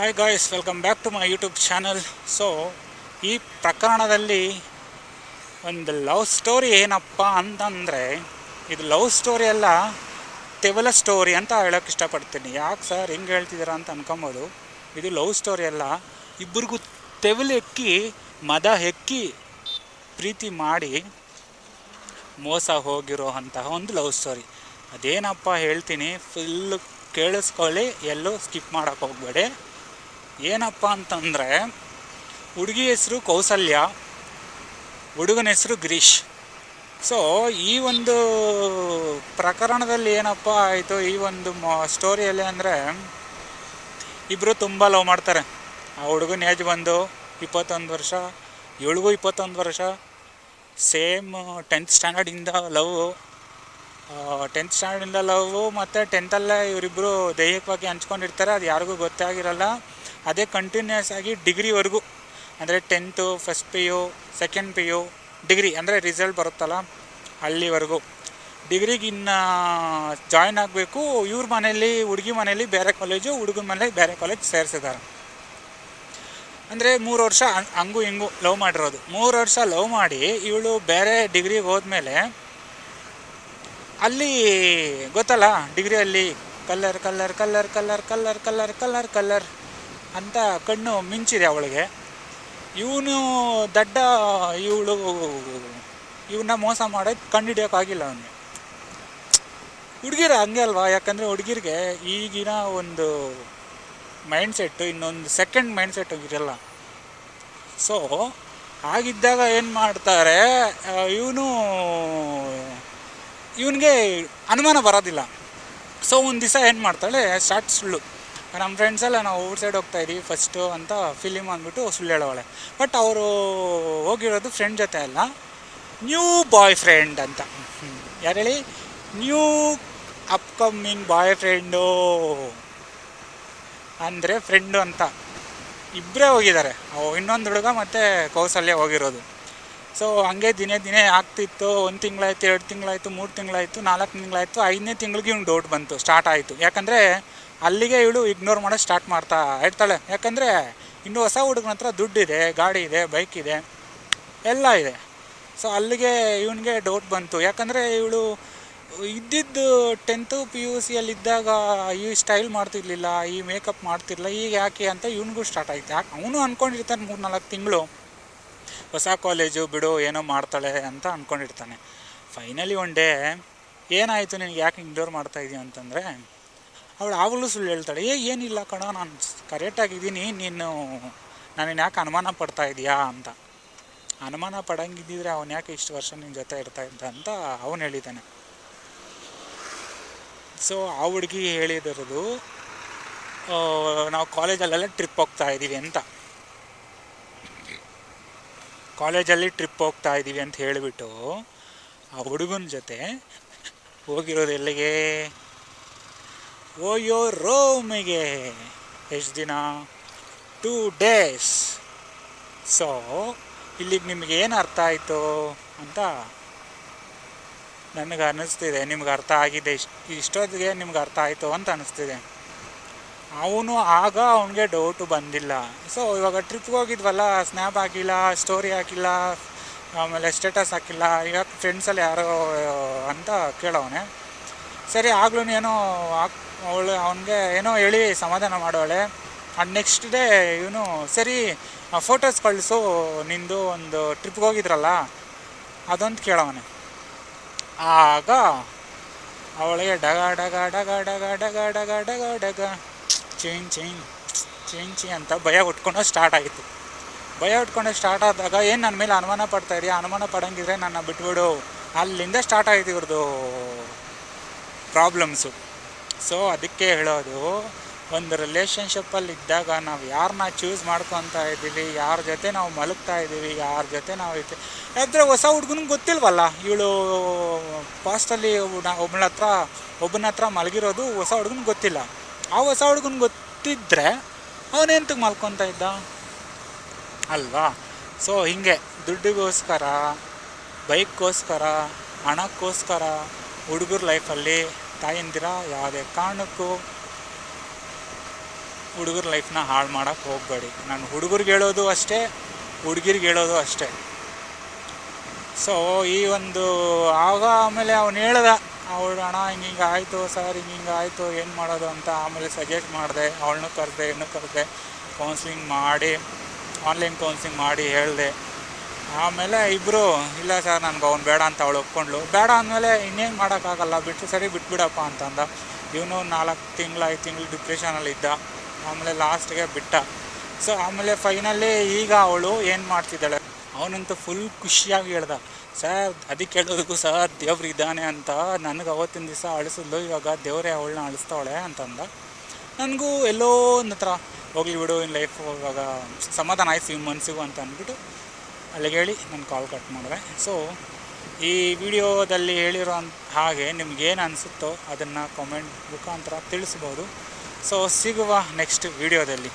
Hi guys welcome back to my YouTube channel so ಈ ಪ್ರಕರಣದಲ್ಲಿ ಒಂದು ಲವ್ ಸ್ಟೋರಿ ಏನಪ್ಪ ಅಂತಂದರೆ, ಇದು ಲವ್ ಸ್ಟೋರಿ ಅಲ್ಲ, ತೆವಲ ಸ್ಟೋರಿ ಅಂತ ಹೇಳೋಕ್ಕೆ ಇಷ್ಟಪಡ್ತೀನಿ. ಯಾಕೆ ಸರ್ ಹೆಂಗೆ ಹೇಳ್ತಿದ್ದೀರಾ ಅಂತ ಅನ್ಕೊಬೋದು. ಇದು ಲವ್ ಸ್ಟೋರಿ ಅಲ್ಲ ಇಬ್ಬರಿಗೂ ತೆವಲು ಎಕ್ಕಿ, ಮದ ಹೆಕ್ಕಿ ಪ್ರೀತಿ ಮಾಡಿ ಮೋಸ ಹೋಗಿರೋ ಅಂತಹ ಒಂದು ಲವ್ ಸ್ಟೋರಿ ಅದೇನಪ್ಪ ಹೇಳ್ತೀನಿ ಫುಲ್ಲು ಕೇಳಿಸ್ಕೊಳ್ಳಿ, ಎಲ್ಲೂ ಸ್ಕಿಪ್ ಮಾಡೋಕ್ಕೆ ಹೋಗ್ಬೇಡಿ. ಏನಪ್ಪ ಅಂತಂದರೆ, ಹುಡುಗಿ ಹೆಸರು ಕೌಸಲ್ಯ, ಹುಡುಗನ ಹೆಸರು ಗಿರೀಶ್. ಸೊ ಈ ಒಂದು ಪ್ರಕರಣದಲ್ಲಿ ಏನಪ್ಪ ಆಯಿತು? ಈ ಒಂದು ಸ್ಟೋರಿಯಲ್ಲಿ ಅಂದರೆ ಇಬ್ಬರು ತುಂಬ ಲವ್ ಮಾಡ್ತಾರೆ. ಆ ಹುಡುಗನ ಏಜ್ ಬಂದು ಇಪ್ಪತ್ತೊಂದು ವರ್ಷ ಇವಳಿಗೂ ಇಪ್ಪತ್ತೊಂದು ವರ್ಷ ಸೇಮ್ ಟೆಂತ್ ಸ್ಟ್ಯಾಂಡರ್ಡಿಂದ ಲವ್ ಟೆಂತ್ ಸ್ಟ್ಯಾಂಡರ್ಡಿಂದ ಲವ್ ಮತ್ತು ಟೆಂತಲ್ಲೇ ಇವರಿಬ್ಬರು ದೈಹಿಕವಾಗಿ ಹಂಚ್ಕೊಂಡಿರ್ತಾರೆ. ಅದು ಯಾರಿಗೂ ಗೊತ್ತೇ ಆಗಿರಲ್ಲ. ಅದೇ ಕಂಟಿನ್ಯೂಸ್ ಆಗಿ ಡಿಗ್ರಿವರೆಗೂ ಅಂದರೆ tenth first P U second P U degree ಅಂದರೆ ರಿಸಲ್ಟ್ ಬರುತ್ತಲ್ಲ ಅಲ್ಲಿವರೆಗೂ ಡಿಗ್ರಿಗೆ ಇನ್ನು ಜಾಯ್ನ್ ಆಗಬೇಕು, ಇವ್ರ ಮನೇಲಿ ಹುಡುಗಿ ಮನೇಲಿ ಬೇರೆ ಕಾಲೇಜು ಹುಡುಗನ ಮನೇಲಿ ಬೇರೆ ಕಾಲೇಜ್ ಸೇರಿಸಿದ್ದಾರೆ ಅಂದರೆ ಮೂರು ವರ್ಷ ಹಂಗೂ ಹಂಗು ಲವ್ ಮಾಡಿರೋದು. ಮೂರು ವರ್ಷ ಲವ್ ಮಾಡಿ ಇವಳು ಬೇರೆ ಡಿಗ್ರಿಗೆ ಹೋದ್ಮೇಲೆ ಅಲ್ಲಿ ಗೊತ್ತಲ್ಲ ಡಿಗ್ರಿಯಲ್ಲಿ colour colour colour colour colour colour colour colour ಅಂತ ಕಣ್ಣು ಮಿಂಚಿದೆ ಅವಳಿಗೆ. ಇವನು ದಡ್ಡ, ಇವಳು ಇವನ್ನ ಮೋಸ ಮಾಡೋದು ಕಣ್ಣು ಹಿಡಿಯೋಕ್ಕಾಗಿಲ್ಲ ಅವನಿಗೆ. ಹುಡುಗಿರ ಹಂಗೆ ಅಲ್ವಾ? ಯಾಕಂದರೆ ಹುಡುಗಿರಿಗೆ ಈಗಿನ ಒಂದು ಮೈಂಡ್ ಸೆಟ್ಟು ಇನ್ನೊಂದು ಸೆಕೆಂಡ್ ಮೈಂಡ್ ಸೆಟ್ ಇರಲ್ಲ. ಸೊ ಹಾಗಿದ್ದಾಗ ಏನು ಮಾಡ್ತಾರೆ ಇವನು, ಇವನಿಗೆ ಅನುಮಾನ ಬರೋದಿಲ್ಲ. ಸೊ ಒಂದು ದಿವಸ ಏನು ಮಾಡ್ತಾಳೆ ಸ್ಟಾರ್ಟ್ ಸುಳ್ಳು. ನಮ್ಮ ಫ್ರೆಂಡ್ಸ್ ಎಲ್ಲ ನಾವು ಊರ್ ಸೈಡ್ ಹೋಗ್ತಾ ಇದ್ದೀವಿ ಫಸ್ಟು ಅಂತ ಫಿಲಿಮ್ ಅಂದ್ಬಿಟ್ಟು ಸುಳ್ಳು ಬಟ್ ಅವರು ಹೋಗಿರೋದು ಫ್ರೆಂಡ್ ಜೊತೆ ಅಲ್ಲ ನ್ಯೂ ಬಾಯ್ ಫ್ರೆಂಡ್ ಅಂತ. ಯಾರು ಹೇಳಿ? ನ್ಯೂ ಅಪ್ಕಮಿಂಗ್ ಬಾಯ್ ಫ್ರೆಂಡು ಅಂದರೆ ಫ್ರೆಂಡು ಅಂತ. ಇಬ್ಬರೇ ಹೋಗಿದ್ದಾರೆ. ಇನ್ನೊಂದು ಹುಡುಗ ಮತ್ತು ಕೌಸಲ್ಯ ಹೋಗಿರೋದು. ಸೊ ಹಂಗೆ ದಿನೇ ದಿನೇ ಆಗ್ತಿತ್ತು. ಒಂದು ತಿಂಗಳಾಯ್ತು, ಎರಡು ತಿಂಗಳಾಯ್ತು, ಮೂರು ತಿಂಗಳಾಯ್ತು, ನಾಲ್ಕು ತಿಂಗಳಾಯಿತು, ಐದನೇ ತಿಂಗಳಿಗೆ ಇವ್ನು ಡೌಟ್ ಬಂತು ಸ್ಟಾರ್ಟ್ ಆಯಿತು. ಯಾಕಂದರೆ ಅಲ್ಲಿಗೆ ಇವಳು ಇಗ್ನೋರ್ ಮಾಡೋದು ಸ್ಟಾರ್ಟ್ ಮಾಡ್ತಾ ಇರ್ತಾಳೆ. ಯಾಕಂದರೆ ಇನ್ನು ಹೊಸ ಹುಡುಗನ ಹತ್ರ ದುಡ್ಡಿದೆ, ಗಾಡಿ ಇದೆ ಬೈಕ್ ಇದೆ, ಎಲ್ಲ ಇದೆ. ಸೊ ಅಲ್ಲಿಗೆ ಇವನಿಗೆ ಡೌಟ್ ಬಂತು. ಯಾಕಂದರೆ ಇವಳು ಇದ್ದಿದ್ದು ಟೆಂತು ಪಿ ಯು ಸಿಯಲ್ಲಿದ್ದಾಗ ಈ ಸ್ಟೈಲ್ ಮಾಡ್ತಿರ್ಲಿಲ್ಲ, ಈ ಮೇಕಪ್ ಮಾಡ್ತಿರ್ಲಿಲ್ಲ ಈಗ ಯಾಕೆ ಅಂತ ಇವನಿಗೂ ಸ್ಟಾರ್ಟ್ ಆಯ್ತು. ಯಾಕೆ ಅವನು ಅಂದ್ಕೊಂಡಿರ್ತಾನೆ ಮೂರು ನಾಲ್ಕು ತಿಂಗಳು. ಹೊಸ ಕಾಲೇಜು ಬಿಡು, ಏನೋ ಮಾಡ್ತಾಳೆ ಅಂತ ಅಂದ್ಕೊಂಡಿರ್ತಾನೆ ಫೈನಲಿ ಒನ್ ಡೇ ಏನಾಯಿತು ನಿನಗೆ? ಯಾಕೆ ಇಗ್ನೋರ್ ಮಾಡ್ತಾ ಇದೀಯ ಅಂತಂದರೆ ಅವಳು ಆವಾಗಲೂ ಸುಳ್ಳು ಹೇಳ್ತಾಳೆ, ಏ, ಏನಿಲ್ಲ ಕಣ, ನಾನು ಕರೆಕ್ಟಾಗಿದ್ದೀನಿ ನೀನು, ನಾನು ಯಾಕೆ ಅನುಮಾನ ಪಡ್ತಾ ಇದೀಯಾ? ಅಂತ. ಅನುಮಾನ ಪಡಂಗಿದ್ದಿದ್ರೆ ಅವನು ಯಾಕೆ ಇಷ್ಟು ವರ್ಷ ನಿನ್ನ ಜೊತೆ ಇರ್ತಾ ಇದ್ದ ಅಂತ ಅವನು ಹೇಳಿದ್ದಾನೆ ಸೊ ಆ ಹುಡುಗಿ ಹೇಳಿದಿರೋದು ನಾವು ಕಾಲೇಜಲ್ಲೆಲ್ಲ ಟ್ರಿಪ್ ಹೋಗ್ತಾ ಇದ್ದೀವಿ ಅಂತ. ಕಾಲೇಜಲ್ಲಿ ಟ್ರಿಪ್ ಹೋಗ್ತಾ ಇದ್ದೀವಿ ಅಂತ ಹೇಳಿಬಿಟ್ಟು, ಆ ಹುಡುಗನ ಜೊತೆ ಹೋಗಿರೋದು ಎಲ್ಲಿಗೆ? ಓಯೋ ರೋಮಿಗೆ. ಎಷ್ಟು ದಿನ? ಟೂ ಡೇಸ್ ಸೊ ಇಲ್ಲಿಗೆ ನಿಮಗೆ ಏನು ಅರ್ಥ ಆಯಿತು ಅಂತ ನನಗೆ ಅನ್ನಿಸ್ತಿದೆ ನಿಮ್ಗೆ ಅರ್ಥ ಆಗಿದೆ. ಇಷ್ಟು, ಇಷ್ಟೊತ್ತಿಗೆ ನಿಮ್ಗೆ ಅರ್ಥ ಆಯಿತು ಅಂತ ಅನ್ನಿಸ್ತಿದೆ ಅವನು ಆಗ ಅವನಿಗೆ ಡೌಟು ಬಂದಿಲ್ಲ. ಸೊ ಇವಾಗ ಟ್ರಿಪ್ಗೆ ಹೋಗಿದ್ವಲ್ಲ ಸ್ನ್ಯಾಪ್ ಹಾಕಿಲ್ಲ ಸ್ಟೋರಿ ಹಾಕಿಲ್ಲ, ಆಮೇಲೆ ಸ್ಟೇಟಸ್ ಹಾಕಿಲ್ಲ, ಈಗ ಫ್ರೆಂಡ್ಸಲ್ಲಿ ಯಾರೋ ಅಂತ ಕೇಳೋವನೆ. ಸರಿ ಆಗ್ಲೂ ಏನೋ ಹಾಕ್ ಅವಳು ಅವನಿಗೆ ಏನೋ ಹೇಳಿ ಸಮಾಧಾನ ಮಾಡೋಳೆ ಆ್ಯಂಡ್ ನೆಕ್ಸ್ಟ್ ಡೇ ಇವನು, ಸರಿ ಫೋಟೋಸ್ ಕಳಿಸು, ನಿಂದು ಒಂದು ಟ್ರಿಪ್ಗೆ ಹೋಗಿದ್ರಲ್ಲ, ಅದೊಂದು ಕೇಳವನೆ. ಆಗ ಅವಳಿಗೆ ಡಗ ಡಗ ಡಗ ಡಗ ಡಗ ಡಗ ಡಗ ಡಗ ಚೇಂಜ್ ಚೇಂಜ್ ಚೇಂಜ್ ಚಿ ಅಂತ ಭಯ ಉಟ್ಕೊಂಡು ಸ್ಟಾರ್ಟ್ ಆಯಿತು ಭಯ ಉಟ್ಕೊಂಡು ಸ್ಟಾರ್ಟ್ ಆದಾಗ, ಏನು ನನ್ನ ಮೇಲೆ ಅನುಮಾನ ಪಡ್ತಾ ಇದೆಯಾ? ಅನುಮಾನ ಪಡಂಗಿದ್ರೆ ನನ್ನ ಬಿಟ್ಬಿಡು. ಅಲ್ಲಿಂದ ಸ್ಟಾರ್ಟ್ ಆಯಿತು ಇವ್ರದ್ದು ಪ್ರಾಬ್ಲಮ್ಸು ಸೊ ಅದಕ್ಕೆ ಹೇಳೋದು, ಒಂದು ರಿಲೇಷನ್ಶಿಪ್ಪಲ್ಲಿ ಇದ್ದಾಗ ನಾವು ಯಾರನ್ನ ಚೂಸ್ ಮಾಡ್ಕೊತಾ ಇದ್ದೀವಿ, ಯಾರ ಜೊತೆ ನಾವು ಮಲಗ್ತಾ ಇದ್ದೀವಿ, ಯಾರ ಜೊತೆ ನಾವು ಇದ್ದೆ ಆದರೆ ಹೊಸ ಹುಡುಗನಿಗೆ ಗೊತ್ತಿಲ್ವಲ್ಲ, ಇವಳು ಪಾಸ್ಟಲ್ಲಿ ಒಬ್ಬನ ಹತ್ರ ಒಬ್ಬನ ಹತ್ರ ಮಲಗಿರೋದು ಹೊಸ ಹುಡ್ಗನಿಗೆ ಗೊತ್ತಿಲ್ಲ. ಆ ಹೊಸ ಹುಡುಗನ ಗೊತ್ತಿದ್ದರೆ ಅವನೇಂತ ಮಲ್ಕೊತಾ ಇದ್ದ? ಅಲ್ವಾ? ಸೊ ಹೀಗೆ ದುಡ್ಡಿಗೋಸ್ಕರ, ಬೈಕ್ಗೋಸ್ಕರ, ಹಣಕ್ಕೋಸ್ಕರ ಹುಡುಗರ ಲೈಫಲ್ಲಿ ತಾಯಂದಿರ ಯಾವುದೇ ಕಾರಣಕ್ಕೂ ಹುಡುಗರ ಲೈಫ್ನ ಹಾಳು ಮಾಡೋಕ್ಕೆ ಹೋಗಬೇಡಿ. ನಾನು ಹುಡುಗರಿಗೆ ಹೇಳೋದು ಅಷ್ಟೇ, ಹುಡುಗಿರಿಗೆ ಹೇಳೋದು ಅಷ್ಟೇ. ಸೊ ಈ ಒಂದು ಆಗ ಆಮೇಲೆ ಅವನು ಹೇಳ್ದ, ಅವಳು ಅಣ್ಣ, ಹಿಂಗೆ ಹಿಂಗೆ ಆಯಿತು, ಸರ್, ಹಿಂಗೆ ಹಿಂಗೆ ಆಯಿತು, ಏನು ಮಾಡೋದು ಅಂತ ಆಮೇಲೆ ಸಜೆಸ್ಟ್ ಮಾಡಿದೆ, ಅವಳನ್ನೂ ಕರೆದೆ ಇನ್ನೂ ಕರೆದೆ ಕೌನ್ಸಿಲಿಂಗ್ ಮಾಡಿ ಆನ್ಲೈನ್ ಕೌನ್ಸಿಲಿಂಗ್ ಮಾಡಿ ಹೇಳಿದೆ. ಆಮೇಲೆ ಇಬ್ಬರು ಇಲ್ಲ ಸರ್, ನನಗೆ ಅವ್ನು ಬೇಡ ಅಂತ ಅವಳು ಒಪ್ಕೊಂಡ್ಲು ಬೇಡ ಅಂದಮೇಲೆ ಇನ್ನೇನು ಮಾಡೋಕ್ಕಾಗಲ್ಲ ಬಿಟ್ಟು ಸರಿ ಬಿಟ್ಬಿಡಪ್ಪ ಅಂತಂದ. ಇವನು ನಾಲ್ಕು ತಿಂಗಳು, ಐದು ತಿಂಗಳು ಡಿಪ್ರೆಷನಲ್ಲಿ ಇದ್ದ. ಆಮೇಲೆ ಲಾಸ್ಟ್ಗೆ ಬಿಟ್ಟ. ಸೊ ಆಮೇಲೆ ಫೈನಲಿ ಈಗ ಅವಳು ಏನು ಮಾಡ್ತಿದ್ದಾಳೆ? ಅವನಂತೂ ಫುಲ್ ಖುಷಿಯಾಗಿ ಹೇಳ್ದ, ಸರ್, ಅದಕ್ಕೆ ಹೇಳೋದಕ್ಕೂ ಸರ್, ದೇವ್ರು ಇದ್ದಾನೆ ಅಂತ ನನಗೆ ಅವತ್ತಿನ ದಿವಸ ಅಳಿಸಿದ್ಲು, ಇವಾಗ ದೇವರೇ ಅವಳನ್ನ ಅಳಿಸ್ತಾವಳೆ ಅಂತಂದ. ನನಗೂ ಎಲ್ಲೋ ಒಂದತ್ರ ಹೋಗ್ಲಿ ಬಿಡು, ಇನ್ ಲೈಫ್ ಇವಾಗ ಸಮಾಧಾನ ಆಯ್ತು ಈ ಮನಸ್ಸಿಗೂ ಅಂತ ಅಂದ್ಬಿಟ್ಟು ಅಲ್ಲಿಗೆ ಹೇಳಿ ನಾನು ಕಾಲ್ ಕಟ್ ಮಾಡಿದೆ. ಸೊ ಈ ವಿಡಿಯೋದಲ್ಲಿ ಹೇಳಿರೋ ಹಾಗೆ ನಿಮ್ಗೇನು ಅನಿಸುತ್ತೋ ಅದನ್ನು ಕಾಮೆಂಟ್ ಮುಖಾಂತರ ತಿಳಿಸ್ಬೋದು. ಸೊ ಸಿಗುವ ನೆಕ್ಸ್ಟ್ ವಿಡಿಯೋದಲ್ಲಿ.